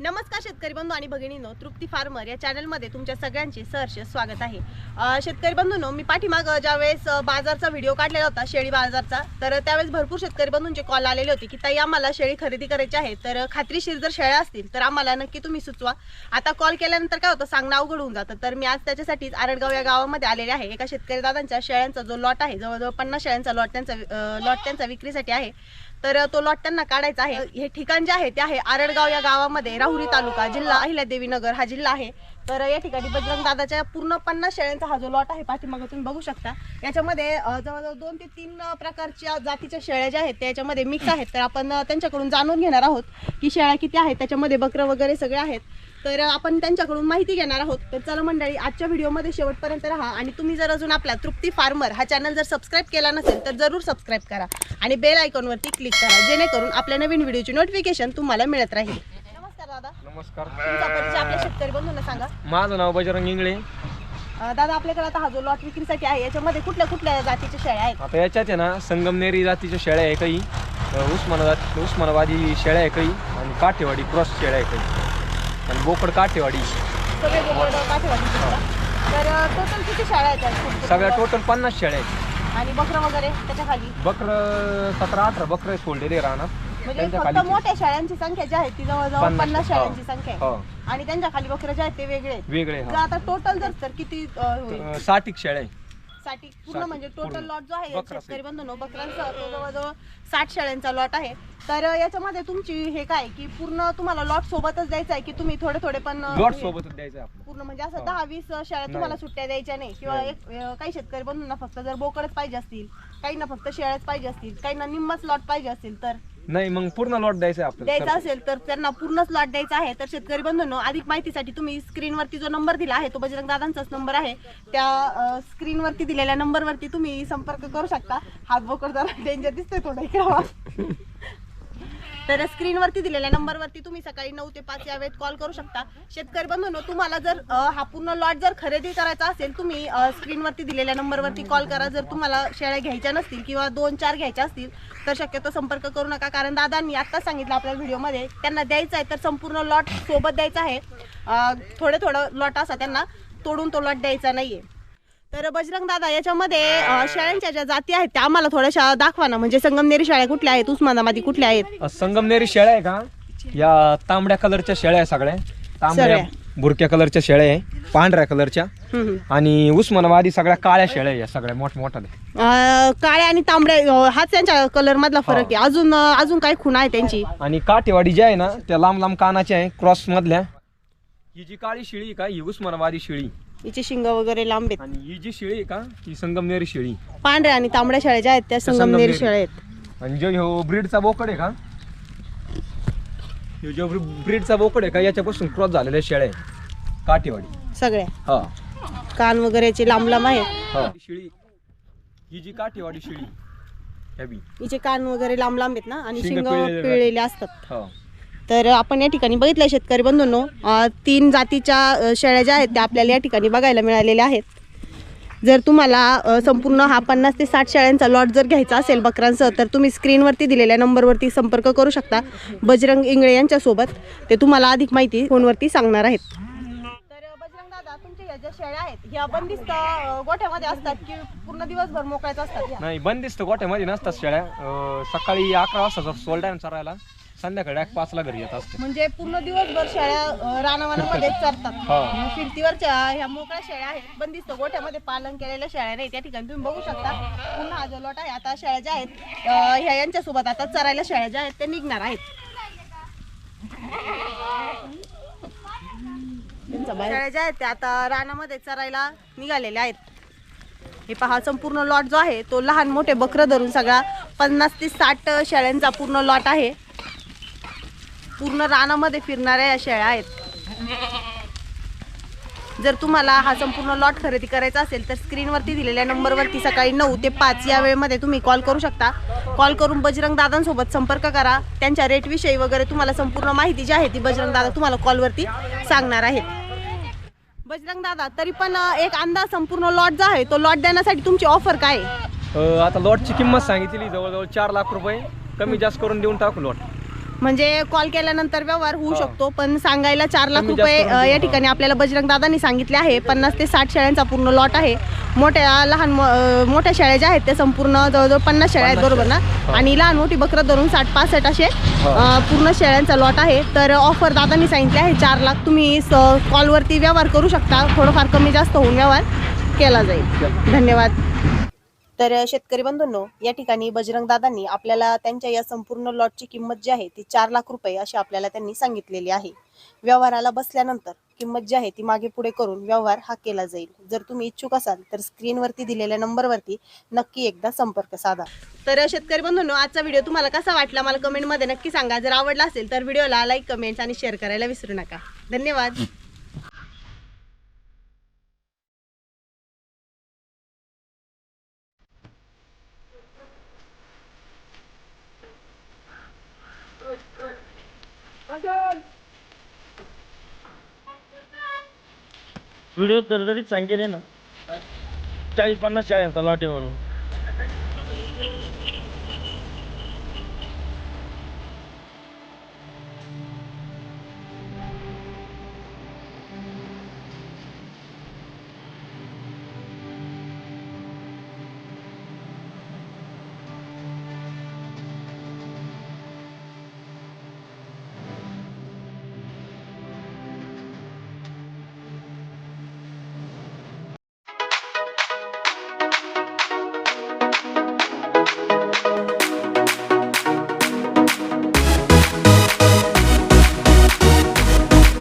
नमस्कार शेतकरी बंधू आणि भगिनीनो तृप्ती फार्मर या चॅनलमध्ये तुमच्या सगळ्यांचे सहर्ष स्वागत आहे. शेतकरी बंधूंनो मी पाठीमाग ज्यावेळेस बाजारचा व्हिडिओ काढलेला होता शेळी बाजारचा तर त्यावेळेस भरपूर शेतकरी बंधूंचे कॉल आलेले होते की ताई आम्हाला शेळी खरेदी करायची आहे तर खात्रीशीर जर शेळ्या असतील तर आम्हाला नक्की तुम्ही सुचवा. आता कॉल केल्यानंतर काय होतं सांगणं अवघड होऊन जातं. तर मी आज त्याच्यासाठीच आरडगाव या गावामध्ये आलेले आहे. एका शेतकरी दादांच्या शेळ्यांचा जो लॉट आहे जवळजवळ पन्नास शेळ्यांचा लॉट त्यांचा लॉट त्यांचा विक्रीसाठी आहे. तर तो लॉट त्यांना काढायचा आहे. हे ठिकाण जे आहे ते आहे आरडगाव या गावामध्ये. राहुरी तालुका जिल्हा अहिल्यादेवी नगर हा जिल्हा आहे. तर या ठिकाणी बजरंग दादाच्या पूर्ण पन्नास शेळ्यांचा हा जो लॉट आहे पाठीमागे तुम्ही बघू शकता. याच्यामध्ये जवळजवळ दोन ते तीन प्रकारच्या जातीच्या शेळ्या ज्या आहेत त्या याच्यामध्ये मिक्स आहेत. तर आपण त्यांच्याकडून जाणून घेणार आहोत की शेळ्या किती आहेत त्याच्यामध्ये बकरं वगैरे सगळे आहेत. तर आपण त्यांच्याकडून माहिती घेणार आहोत. तर चला मंडळी आजच्या व्हिडिओमध्ये शेवटपर्यंत राहा आणि तुम्ही जर अजून आपला तृप्ती फार्मर हा चॅनल जर सबस्क्राईब केला नसेल तर जरूर सबस्क्राईब करा आणि बेल आयकॉनवरती क्लिक करा जेणेकरून आपल्या नवीन व्हिडिओची नोटिफिकेशन तुम्हाला मिळत राहील. नमस्कार. दादा नमस्कार तुमचा परिचय आपल्या शेतकरी बंधूंना सांगा. माझं नाव बजरंग इंगळे. अं, दादा आपल्याकडे आता हा जो लॉट विक्रीसाठी आहे याच्यामध्ये कुठल्या कुठल्या जातीच्या शेळ्या आहेत? आता याच्यात आहे ना संगमनेरी जातीच्या शेळ्या आहे काही अ, उस्मानाबाद उस्मानाबादी शेळ्या आहे काही आणि काठेवाडी क्रॉस शेळ्या आहे काही आणि बोकड काठेवाडी. सगळे बोकड काठेवाडीचे का? तर टोटल किती शेळ्या आहेत? सगळ्या टोटल पन्नास शेळ्या आहेत. आणि बकरं वगैरे त्याच्याखाली? बकरं सतरा अठरा बकरं सोडलेले राहणार म्हणजे त्यांच्या फक्त खाली मोठ्या शेळ्यांची संख्या जी आहे ती जवळजवळ पन्नास. पन्नास हो. शेळ्यांची संख्या आहे. हो आणि त्यांच्या खाली बकरं जे आहेत ते वेगळे आहेत. वेगळे हा. आता टोटल जर तर किती अं, होईल? अ, साठ एक शेळ्या आहे. साठी पूर्णसाठी, म्हणजे टोटल पूर्ण. लॉट जो आहे बकरा शेतकरी बंधूंनो तो जवळजवळ साठ शेळ्यांचा लॉट आहे. तर याच्यामध्ये तुमची हे काय की पूर्ण तुम्हाला लॉट सोबतच द्यायचा आहे की तुम्ही थोडे थोडे पण अं, लॉट हे- सोबतच द्यायचं आपलं. पूर्ण म्हणजे असं हो. दहा वीस शेळ्या तुम्हाला नाही. सुट्ट्या द्यायच्या नाही. किंवा नाही. एक अं, काही शेतकरी बंधूंना फक्त जर बोकडच पाहिजे असतील काहींना फक्त शेळ्याच पाहिजे असतील काहींना निम्मच लॉट पाहिजे असतील तर? नाही मग पूर्ण लॉट द्यायचं आहे द्यायचा आपल्याला असेल तर त्यांना पूर्णच लॉट द्यायचा आहे. तर शेतकरी बंधूंनो अधिक माहितीसाठी तुम्ही स्क्रीनवरती जो नंबर दिला आहे तो बजरंग दादांचाच नंबर आहे. त्या स्क्रीनवरती दिलेल्या नंबरवरती तुम्ही संपर्क करू शकता. हात बोकड जरा डेंजर दिसतोय थोडं इकडे. तर स्क्रीनवरती दिलेल्या नंबरवरती तुम्ही सकाळी नऊ ते पाच या वेळेत कॉल करू शकता. शेतकरी बंधूंनो तुम्हाला जर हा पूर्ण लॉट जर खरेदी करायचा असेल तुम्ही स्क्रीनवरती दिलेल्या नंबरवरती कॉल करा. जर तुम्हाला शेळ्या घ्यायच्या नसतील किंवा दोन चार घ्यायच्या असतील तर शक्यतो संपर्क करू नका. कारण दादांनी आत्ताच सांगितलं आपल्या व्हिडिओमध्ये त्यांना द्यायचं आहे तर संपूर्ण लॉट सोबत द्यायचा आहे. थोडं थोडं लॉट असा त्यांना तोडून तो लॉट द्यायचा नाही आहे तर बजरंग दादा याच्यामध्ये अ, शेळ्यांच्या ज्या जाती आहेत त्या आम्हाला थोड्याशा दाखवा ना. म्हणजे संगमनेरी शेळ्या कुठल्या आहेत उस्मानाबादी कुठल्या आहेत? संगमनेरी शेळ्या आहे का? या तांबड्या कलरच्या शेळ्या आहे सगळ्या. तांबड्या. बुरक्या कलरच्या शेळ्या आहे पांढऱ्या कलरच्या. हम्म, हम्म. आणि उस्मानाबादी सगळ्या काळ्या शेळ्या आहे या सगळ्या मोठमोठ्या अं, काळ्या आणि तांबड्या अं, हाच त्यांच्या कलर मधला फरक आहे. अजून अं, अजून काही खुणा आहे त्यांची? आणि काठेवाडी जी आहे ना त्या लांब लांब कानाच्या आहे क्रॉस मधल्या ही जी काळी शेळी आहे का ही उस्मानाबादी शेळी. हिची शिंग वगैरे लांब आहेत. आणि ही जी शेळी आहे का ही संगमनेरी शेळी. पांढऱ्या आणि तांबड्या शेळ्या ज्या आहेत त्या संगमनेरी संगमनेरी. आहेत. आणि जो ह्यो ब्रीडचा बोकड आहे का ह्यो जो ब्रीडचा बोकड आहे का याच्यापासून क्रॉस झालेल्या शेळ्या आहे काठेवाडी. सगळ्या. हा. कान वगैरेचे लांब लांब आहेत. हा शेळी ही जी काठेवाडी शेळी ह्या बी. हिचे कान वगैरे लांब लांब आहेत ना आणि शिंग शिंग पिळलेले पिळलेले असतात. हा. तर आपण या ठिकाणी बघितलं शेतकरी बंधूंनो तीन जातीच्या शेळ्या ज्या आहेत त्या आपल्याला या ठिकाणी बघायला मिळालेल्या आहेत. जर तुम्हाला संपूर्ण हा पन्नास ते साठ शेळ्यांचा लॉट जर घ्यायचा असेल बकरांसह तर तुम्ही स्क्रीनवरती दिलेल्या नंबरवरती संपर्क करू शकता. बजरंग इंगळे यांच्यासोबत ते तुम्हाला अधिक माहिती फोनवरती सांगणार आहेत. तर बजरंग दादा तुमच्या ह्या ज्या शेळ्या आहेत ह्या बंदिस्त गोठ्यामध्ये असतात की पूर्ण दिवसभर मोकळ्याच असतात नाही बंदिस्त गोठ्यामध्ये नसतात शेळ्या. सकाळी अकरा वाजता जर सोलड्यान चरायला संध्याकाळी एक पाचला घरी येत असते. म्हणजे पूर्ण दिवसभर शेळ्या रानावनामध्ये चरतात हा. फिरतीवरच्या ह्या मोकळ्या शेळ्या आहेत बंदिस्त गोठ्यामध्ये पालन केलेल्या शेळ्या नाही. त्या ठिकाणी तुम्ही बघू शकता पुन्हा हा जो लॉट आहे आता शेळ्या ज्या आहेत अं, ह्या यांच्यासोबत आता चरायला शेळ्या ज्या आहेत त्या निघणार आहेत. शेळ्या ज्या आहेत त्या आता रानामध्ये चरायला निघालेल्या आहेत. हे पहा संपूर्ण लॉट जो आहे तो लहान मोठे बकरं धरून सगळा पन्नास ते साठ शेळ्यांचा पूर्ण लॉट आहे. पूर्ण रानामध्ये फिरणाऱ्या या शेळ्या आहेत. जर तुम्हाला हा संपूर्ण लॉट खरेदी करायचा असेल तर स्क्रीनवरती दिलेल्या नंबरवरती सकाळी नऊ ते पाच या वेळेमध्ये तुम्ही कॉल करू शकता. कॉल करून बजरंग दादांसोबत संपर्क करा. त्यांच्या रेटविषयी वगैरे तुम्हाला संपूर्ण माहिती जी आहे ती बजरंग दादा तुम्हाला कॉलवरती सांगणार आहेत. बजरंग दादा तरी पण एक अंदाज संपूर्ण लॉट जो आहे तो लॉट देण्यासाठी तुमची ऑफर काय आहे? आता लॉटची किंमत सांगितली जवळजवळ चार लाख रुपये. कमी जास्त करून देऊन टाकू लॉट म्हणजे कॉल केल्यानंतर व्यवहार होऊ. शकतो पण सांगायला चार लाख रुपये या ठिकाणी आपल्याला बजरंग दादांनी सांगितले आहे. पन्नास ते साठ शेळ्यांचा पूर्ण लॉट आहे. मोठ्या लहान मोठ्या शेळ्या ज्या आहेत त्या संपूर्ण जवळजवळ पन्नास शेळ्या आहेत बरोबर ना. आणि लहान मोठी बकरं धरून साठ पासष्ट असे पूर्ण शेळ्यांचा लॉट आहे. तर ऑफर दादांनी सांगितले आहे चार लाख तुम्ही स- कॉलवरती व्यवहार करू शकता. थोडंफार कमी जास्त होऊन व्यवहार केला जाईल. धन्यवाद. तर शेतकरी बंधूंनो या ठिकाणी बजरंग दादांनी आपल्याला त्यांच्या या संपूर्ण लॉटची किंमत जी आहे ती चार लाख रुपये अशी आपल्याला त्यांनी सांगितलेली आहे. व्यवहाराला बसल्यानंतर किंमत जी आहे ती मागे पुढे करून व्यवहार हा केला जाईल. जर तुम्ही इच्छुक असाल तर स्क्रीनवरती दिलेल्या नंबरवरती नक्की एकदा संपर्क साधा. तर शेतकरी बंधूंनो आजचा व्हिडिओ तुम्हाला कसा वाटला? मला कमेंटमध्ये नक्की सांगा. जर आवडला असेल तर व्हिडिओला लाईक कमेंट्स आणि शेअर करायला विसरू नका. धन्यवाद. व्हिडिओ दरदरीत सांगेल ना. चाळीस पन्नास शाळा म्हणून